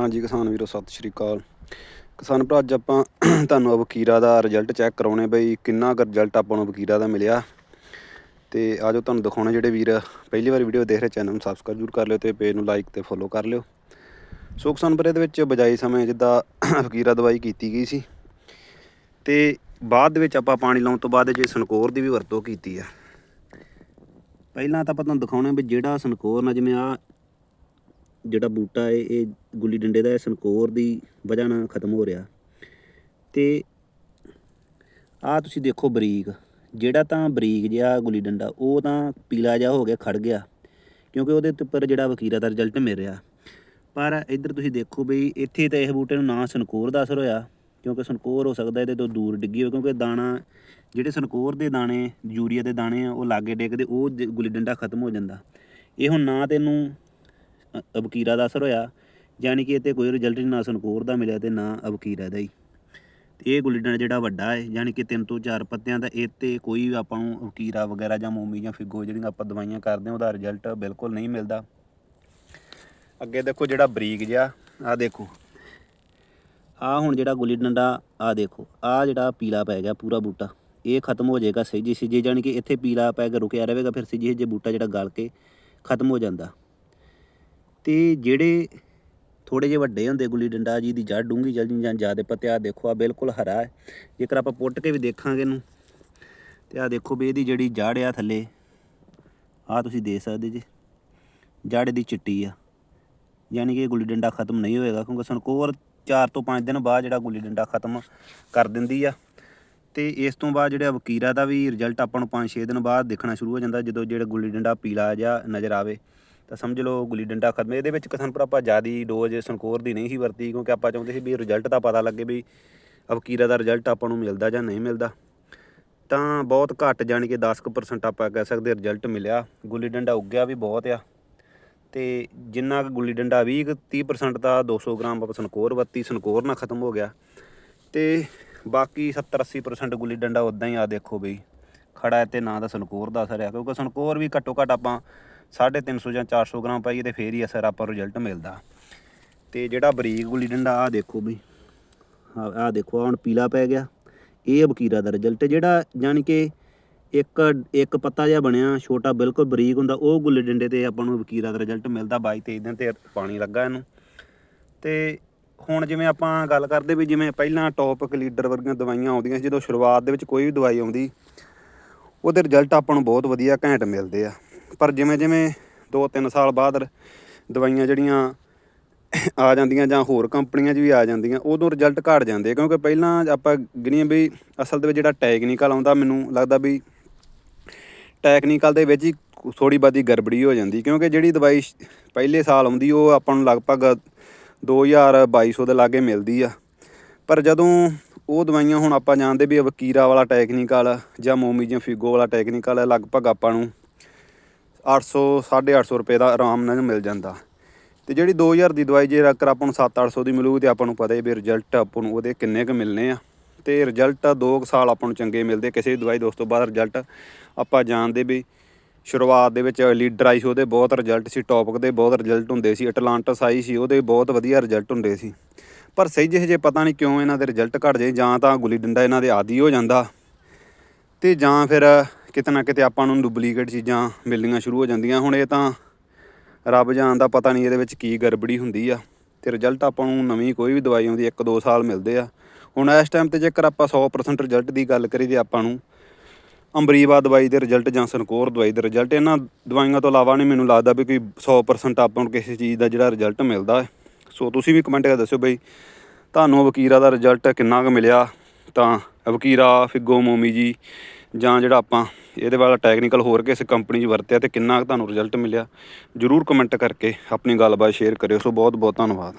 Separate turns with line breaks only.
ਹਾਂਜੀ ਕਿਸਾਨ ਵੀਰੋ, ਸਤਿ ਸ਼੍ਰੀ ਅਕਾਲ। ਕਿਸਾਨ ਭਰਾ, ਅੱਜ ਆਪਾਂ ਤੁਹਾਨੂੰ ਵਕੀਰਾ ਦਾ ਰਿਜ਼ਲਟ ਚੈੱਕ ਕਰਾਉਣੇ ਬਈ, ਕਿੰਨਾ ਕੁ ਰਿਜ਼ਲਟ ਆਪਾਂ ਨੂੰ ਵਕੀਰਾ ਦਾ ਮਿਲਿਆ। ਤੇ ਆਜੋ ਤੁਹਾਨੂੰ ਦਿਖਾਉਣਾ ਜਿਹੜੇ ਵੀਰ ਪਹਿਲੀ ਵਾਰ ਵੀਡੀਓ ਦੇਖ ਰਹੇ ਚੈਨਲ ਨੂੰ ਸਬਸਕ੍ਰਾਈਬ ਜ਼ਰੂਰ ਕਰ ਲਿਓ ਤੇ ਪੇਜ ਨੂੰ ਲਾਈਕ ਤੇ ਫੋਲੋ ਕਰ ਲਿਓ। ਸੋ ਕਿਸਾਨ ਭਰਾ ਦੇ ਵਿੱਚ ਬਜਾਈ ਸਮੇਂ ਜਿੱਦਾਂ ਵਕੀਰਾ ਦਵਾਈ ਕੀਤੀ ਗਈ ਸੀ। ਤੇ ਬਾਅਦ ਦੇ ਵਿੱਚ ਆਪਾਂ ਪਾਣੀ ਲਾਉਣ ਤੋਂ ਬਾਅਦ ਜੇ ਸਨਕੋਰ ਦੀ ਵੀ ਵਰਤੋਂ ਕੀਤੀ ਆ। ਪਹਿਲਾਂ ਤਾਂ ਆਪਾਂ ਤੁਹਾਨੂੰ ਦਿਖਾਉਣਾ ਵੀ ਜਿਹੜਾ ਸਨਕੋਰ ਨਾ ਜਿਵੇਂ ਆ ਜਿਹੜਾ ਬੂਟਾ ਹੈ ਇਹ ਗੁੱਲੀ ਡੰਡੇ ਦਾ ਇਹ ਸੰਕੋਰ ਦੀ ਵਜ੍ਹਾ ਨਾਲ ਖਤਮ ਹੋ ਰਿਹਾ। ਤੇ ਆ ਤੁਸੀਂ ਦੇਖੋ ਬਰੀਕ, ਜਿਹੜਾ ਤਾਂ ਬਰੀਕ ਜਿਹਾ ਗੁੱਲੀ ਡੰਡਾ, ਉਹ ਤਾਂ ਪੀਲਾ ਜਿਹਾ ਹੋ ਗਿਆ ਖੜ ਗਿਆ, ਕਿਉਂਕਿ ਉਹਦੇ ਉੱਪਰ ਜਿਹੜਾ ਵਕੀਰਾ ਦਾ ਰਿਜ਼ਲਟ ਮਿਲ ਰਿਹਾ। ਪਰ ਇੱਧਰ ਤੁਸੀਂ ਦੇਖੋ ਬਈ, ਇੱਥੇ ਤਾਂ ਇਹ ਬੂਟੇ ਨੂੰ ਨਾ ਸੰਕੋਰ ਦਾ ਅਸਰ ਹੋਇਆ, ਕਿਉਂਕਿ ਸੰਕੋਰ ਹੋ ਸਕਦਾ ਇਹਦੇ ਤੋਂ ਦੂਰ ਡਿੱਗੀ ਹੋਵੇ, ਕਿਉਂਕਿ ਦਾਣਾ, ਜਿਹੜੇ ਸੰਕੋਰ ਦੇ ਦਾਣੇ, ਯੂਰੀਆ ਦੇ ਦਾਣੇ ਆ, ਉਹ ਲਾਗੇ ਡਿੱਗਦੇ, ਉਹ ਜ- ਗੁੱਲੀ ਡੰਡਾ ਖਤਮ ਹੋ ਜਾਂਦਾ। ਇਹ ਹੁਣ ਨਾ ਤੈਨੂੰ ਅ- ਅਬਕੀਰਾ ਦਾ ਅਸਰ ਹੋਇਆ ਯਾਨੀ ਕਿ ਇਹ ਤੇ ਕੋਈ ਰਿਜ਼ਲਟ ਨਹੀਂ ਨਾ ਸੰਕੋਰ ਦਾ ਮਿਲਿਆ ਤੇ ਨਾ ਅਬਕੀਰਾ ਦਾ ਹੀ ਤੇ ਇਹ ਗੁੱਲੀ ਡੰਡਾ ਜਿਹੜਾ ਵੱਡਾ ਹੈ ਯਾਨੀ ਕਿ ਤਿੰਨ ਤੋਂ ਚਾਰ ਪੱਤਿਆਂ ਦਾ ਇਹ ਤੇ ਕੋਈ ਵੀ ਆਪਾਂ ਨੂੰ ਅਬਕੀਰਾ ਵਗੈਰਾ ਜਾਂ ਮੋਮੀ ਜਾਂ ਫਿੱਗੋ ਜਿਹੜੀਆਂ ਆਪਾਂ ਦਵਾਈਆਂ ਕਰਦੇ ਹਾਂ ਉਹਦਾ ਰਿਜ਼ਲਟ ਬਿਲਕੁਲ ਨਹੀਂ ਮਿਲਦਾ ਅੱਗੇ ਦੇਖੋ ਜਿਹੜਾ ਬਰੀਕ ਜਿਹਾ ਆ ਦੇਖੋ ਆ ਹੁਣ ਜਿਹੜਾ ਗੁੱਲੀ ਡੰਡਾ ਆ ਦੇਖੋ ਆ ਜਿਹੜਾ ਪੀਲਾ ਪੈ ਗਿਆ ਪੂਰਾ ਬੂਟਾ ਇਹ ਖਤਮ ਹੋ ਜਾਏਗਾ ਸਹੀ ਸਿੱਜੇ ਜਾਣੀ ਕਿ ਇੱਥੇ ਪੀਲਾ ਪੈ ਕੇ ਰੁਕਿਆ ਰਹੇਗਾ ਫਿਰ ਸਿਜੇ ਜੇ ਬੂਟਾ ਜਿਹੜਾ ਗਲ ਕੇ ਖਤਮ ਹੋ ਜਾਂਦਾ ਤੇ ਜਿਹੜੇ ਥੋੜੇ ਜਿਹੇ ਵੱਡੇ ਹੁੰਦੇ ਗੁੱਲੀ ਡੰਡਾ ਜੀ ਦੀ ਜੜ ਡੂੰਗੀ ਜਲਦੀ ਜਾਂ ਜ਼ਿਆਦਾ ਪੱਤੇ ਦੇਖੋ ਆ ਬਿਲਕੁਲ ਹਰਾ ਹੈ। ਜੇਕਰ ਆਪਾਂ ਪੁੱਟ ਕੇ ਵੀ ਦੇਖਾਂਗੇ ਇਹਨੂੰ, ਤੇ ਆ ਦੇਖੋ ਵੀ ਇਹਦੀ ਜਿਹੜੀ ਜੜ ਆ ਥੱਲੇ ਆ ਤੁਸੀਂ ਦੇਖ ਸਕਦੇ ਜੀ ਜੜ ਦੀ ਚਿੱਟੀ ਆ। ਯਾਨੀ ਕਿ ਇਹ ਗੁੱਲੀ ਡੰਡਾ ਖਤਮ ਨਹੀਂ ਹੋਏਗਾ, ਕਿਉਂਕਿ ਸੰਕੋਰ 4 ਤੋਂ 5 ਦਿਨ ਬਾਅਦ ਜਿਹੜਾ ਗੁੱਲੀ ਡੰਡਾ ਖਤਮ ਕਰ ਦਿੰਦੀ ਆ। ਤੇ ਇਸ ਤੋਂ ਬਾਅਦ ਜਿਹੜਾ ਵਕੀਰਾ ਦਾ ਵੀ ਰਿਜ਼ਲਟ ਆਪਾਂ ਨੂੰ 5-6 ਦਿਨ ਬਾਅਦ ਦੇਖਣਾ ਸ਼ੁਰੂ ਹੋ ਜਾਂਦਾ, ਜਦੋਂ ਜਿਹੜਾ ਗੁੱਲੀ ਡੰਡਾ ਪੀਲਾ ਜਿਹਾ ਨਜ਼ਰ ਆਵੇ। ਤਾਂ ਸਮਝ ਲਓ ਗੁੱਲੀ ਡੰਡਾ ਖਤਮ ਇਹਦੇ ਵਿੱਚ ਕਿਸਾਨ ਪਰ ਆਪਾਂ ਜ਼ਿਆਦੀ ਡੋਜ਼ ਸੰਕੋਰ ਦੀ ਨਹੀਂ ਸੀ ਵਰਤੀ, ਕਿਉਂਕਿ ਆਪਾਂ ਚਾਹੁੰਦੇ ਸੀ ਵੀ ਰਿਜ਼ਲਟ ਦਾ ਪਤਾ ਲੱਗੇ ਵੀ ਵਕੀਰਾ ਦਾ ਰਿਜ਼ਲਟ ਆਪਾਂ ਨੂੰ ਮਿਲਦਾ ਜਾਂ ਨਹੀਂ ਮਿਲਦਾ। ਤਾਂ ਬਹੁਤ ਘੱਟ ਜਾਣੀ ਕਿ 10% ਆਪਾਂ ਕਹਿ ਸਕਦੇ ਰਿਜ਼ਲਟ ਮਿਲਿਆ। ਗੁੱਲੀ ਡੰਡਾ ਉੱਗਿਆ ਵੀ ਬਹੁਤ ਆ। ਤੇ ਜਿੰਨਾ ਕੁ ਗੁੱਲੀ ਡੰਡਾ 20 ਕੁ 30% ਦਾ 200 ਗ੍ਰਾਮ ਆਪਾਂ ਸਨਕੋਰ ਵਰਤੀ ਸਨਕੋਰ ਨਾ ਖਤਮ ਹੋ ਗਿਆ। ਤੇ ਬਾਕੀ 70 80% ਗੁੱਲੀ ਡੰਡਾ ਉਦਾਂ ਹੀ ਆ ਦੇਖੋ ਬਈ। ਖੜਾ ਹੈ ਤੇ ਨਾ ਦਾ ਸਨਕੋਰ ਦਾ ਅਸਰ ਆ ਕਿਉਂਕਿ ਸਨਕੋਰ ਵੀ ਘੱਟੋ ਘੱਟ ਆਪਾਂ 350 ਜਾਂ 400 ਗ੍ਰਾਮ ਪਾਈਏ ਤੇ ਫੇਰ ਹੀ ਅਸਰ ਆਪਾਂ ਰਿਜ਼ਲਟ ਮਿਲਦਾ। ਤੇ ਜਿਹੜਾ ਬਰੀਕ ਗੁੱਲੀ ਡੰਡਾ ਆ ਦੇਖੋ ਬਈ। ਆ ਆਹ ਦੇਖੋ, ਆਹ ਹੁਣ ਪੀਲਾ ਪੈ ਗਿਆ। ਇਹ ਬਕੀਰਾ ਦਾ ਰਿਜ਼ਲਟ ਜਿਹੜਾ ਯਾਨੀ ਕਿ ਇੱਕ ਇੱਕ ਪੱਤਾ ਜਿਹਾ ਬਣਿਆ, ਛੋਟਾ ਬਿਲਕੁਲ ਬਰੀਕ ਹੁੰਦਾ, ਉਹ ਗੁੱਲੀ ਡੰਡੇ ਤੇ ਆਪਾਂ ਨੂੰ ਵਕੀਰਾ ਦਾ ਰਿਜ਼ਲਟ ਮਿਲਦਾ। 22 23 ਦਿਨ ਤੇ ਪਾਣੀ ਲੱਗਾ ਇਹਨੂੰ। ਤੇ ਹੁਣ ਜਿਵੇਂ ਆਪਾਂ ਗੱਲ ਕਰਦੇ ਵੀ ਜਿਵੇਂ ਪਹਿਲਾਂ ਟੌਪਿਕ ਲੀਡਰ ਵਰਗੀਆਂ ਦਵਾਈਆਂ ਆਉਂਦੀਆਂ ਸੀ, ਜਦੋਂ ਸ਼ੁਰੂਆਤ ਦੇ ਵਿੱਚ ਕੋਈ ਵੀ ਦਵਾਈ ਆਉਂਦੀ, ਉਹਦੇ ਰਿਜ਼ਲਟ ਆਪਾਂ ਨੂੰ ਬਹੁਤ ਵਧੀਆ ਘੈਂਟ ਮਿਲਦੇ ਆ। ਪਰ ਜਿਵੇਂ ਜਿਵੇਂ 2-3 ਸਾਲ ਬਾਅਦ ਦਵਾਈਆਂ ਜਿਹੜੀਆਂ ਆ ਜਾਂਦੀਆਂ ਜਾਂ ਹੋਰ ਕੰਪਨੀਆਂ 'ਚ ਵੀ ਆ ਜਾਂਦੀਆਂ ਉਦੋਂ ਰਿਜ਼ਲਟ ਘਟ ਜਾਂਦੇ ਆ, ਕਿਉਂਕਿ ਪਹਿਲਾਂ ਆਪਾਂ ਗਿਣੀਏ ਵੀ ਅਸਲ ਦੇ ਵਿੱਚ ਜਿਹੜਾ ਟੈਕਨੀਕਲ ਆਉਂਦਾ ਮੈਨੂੰ ਲੱਗਦਾ ਵੀ ਟੈਕਨੀਕਲ ਦੇ ਵਿੱਚ ਹੀ ਥੋੜੀ ਬਾਦੀ ਗੜਬੜੀ ਹੋ ਜਾਂਦੀ। ਕਿਉਂਕਿ ਜਿਹੜੀ ਦਵਾਈ ਪਹਿਲੇ ਸਾਲ ਆਉਂਦੀ ਉਹ ਆਪਾਂ ਨੂੰ ਲਗਭਗ 2000 2200 ਦੇ ਲਾਗੇ ਮਿਲਦੀ ਆ। ਪਰ ਜਦੋਂ ਉਹ ਦਵਾਈਆਂ ਹੁਣ ਆਪਾਂ ਜਾਣਦੇ ਵੀ ਵਕੀਰਾ ਵਾਲਾ ਟੈਕਨੀਕਲ ਜਾਂ ਮੋਮੀ ਜਾਂ ਫਿਗੋ ਵਾਲਾ ਟੈਕਨੀਕਲ ਹੈ ਲਗਭਗ ਆਪਾਂ ਨੂੰ 800 850 ਰੁਪਏ ਦਾ ਆਰਾਮ ਨਾਲ ਮਿਲ ਜਾਂਦਾ। ਤੇ ਜਿਹੜੀ 2000 ਦੀ ਦਵਾਈ ਜੇ ਅਗਰ ਆਪਾਂ ਨੂੰ 7-800 ਦੀ ਮਿਲੂ ਤੇ ਆਪਾਂ ਨੂੰ ਪਤਾ ਹੀ ਵੀ ਰਿਜ਼ਲਟ ਆਪਾਂ ਨੂੰ ਉਹਦੇ ਕਿੰਨੇ ਕੁ ਮਿਲਨੇ ਆ। ਤੇ ਰਿਜ਼ਲਟ 2 ਸਾਲ ਆਪਾਂ ਨੂੰ ਚੰਗੇ ਮਿਲਦੇ ਕਿਸੇ ਵੀ ਦਵਾਈ ਦੋਸਤ ਤੋਂ ਬਾਅਦ ਰਿਜ਼ਲਟ ਆਪਾਂ ਜਾਣਦੇ ਵੀ ਸ਼ੁਰੂਆਤ ਦੇ ਵਿੱਚ ਲੀਡਰ ਆਈ ਸੀ, ਉਹਦੇ ਬਹੁਤ ਰਿਜ਼ਲਟ ਸੀ ਟੌਪਿਕ ਦੇ ਬਹੁਤ ਰਿਜ਼ਲਟ ਹੁੰਦੇ ਸੀ ਅਟਲਾਂਟਸ ਆਈ ਸੀ, ਉਹਦੇ ਬਹੁਤ ਵਧੀਆ ਰਿਜ਼ਲਟ ਹੁੰਦੇ ਸੀ। ਪਰ ਸਹੀ ਜਿਹੇ ਜੇ ਪਤਾ ਨਹੀਂ ਕਿਉਂ ਇਹਨਾਂ ਦੇ ਰਿਜ਼ਲਟ ਘਟ ਜਾਏ, ਜਾਂ ਤਾਂ ਗੁੱਲੀ ਡੰਡਾ ਇਹਨਾਂ ਦੇ ਆਦੀ ਹੋ ਜਾਂਦਾ। ਤੇ ਜਾਂ ਫਿਰ ਕਿਤੇ ਨਾ ਕਿਤੇ ਆਪਾਂ ਨੂੰ ਡੁਪਲੀਕੇਟ ਚੀਜ਼ਾਂ ਮਿਲਣੀਆਂ ਸ਼ੁਰੂ ਹੋ ਜਾਂਦੀਆਂ। ਹੁਣ ਇਹ ਤਾਂ ਰੱਬ ਜਾਣ ਦਾ ਪਤਾ ਨਹੀਂ ਇਹਦੇ ਵਿੱਚ ਕੀ ਗੜਬੜੀ ਹੁੰਦੀ ਆ ਤੇ ਰਿਜ਼ਲਟ ਆਪਾਂ ਨੂੰ ਨਵੀਂ ਕੋਈ ਵੀ ਦਵਾਈ ਆਉਂਦੀ 1-2 ਸਾਲ ਮਿਲਦੇ ਆ। ਹੁਣ ਇਸ ਟਾਈਮ ਤੇ ਜੇਕਰ ਆਪਾਂ 100% ਰਿਜ਼ਲਟ ਦੀ ਗੱਲ ਕਰੀਏ ਤੇ ਆਪਾਂ ਨੂੰ ਅੰਬਰੀਵਾ ਦਵਾਈ ਦੇ ਰਿਜ਼ਲਟ ਜਾਂ ਸਨਕੋਰ ਦਵਾਈ ਦੇ ਰਿਜ਼ਲਟ ਇਹਨਾਂ ਦਵਾਈਆਂ ਤੋਂ ਇਲਾਵਾ ਨਹੀਂ ਮੈਨੂੰ ਲੱਗਦਾ ਵੀ ਕੋਈ 100% ਆਪਾਂ ਨੂੰ ਕਿਸੇ ਚੀਜ਼ ਦਾ ਜਿਹੜਾ ਰਿਜ਼ਲਟ ਮਿਲਦਾ ਹੈ। ਸੋ ਤੁਸੀਂ ਵੀ ਕਮੈਂਟ ਕਰ ਦੱਸਿਓ ਬਈ, ਤੁਹਾਨੂੰ ਵਕੀਰਾ ਦਾ ਰਿਜ਼ਲਟ ਕਿੰਨਾ ਕੁ ਮਿਲਿਆ? ਤਾਂ ਵਕੀਰਾ ਫਿੱਗੋ ਮੋਮੀ ਜੀ ਜਾਂ ਜਿਹੜਾ ਆਪਾਂ ਇਹਦੇ ਵਾਲਾ ਟੈਕਨੀਕਲ ਹੋਰ ਕਿਸੇ ਕੰਪਨੀ 'ਚ ਵਰਤਿਆ ਤੇ ਕਿੰਨਾ ਕੁ ਤੁਹਾਨੂੰ ਰਿਜ਼ਲਟ ਮਿਲਿਆ, ਜਰੂਰ ਕਮੈਂਟ ਕਰਕੇ ਆਪਣੀ ਗੱਲਬਾਤ ਸ਼ੇਅਰ ਕਰਿਓ। ਸੋ ਬਹੁਤ ਬਹੁਤ ਧੰਨਵਾਦ।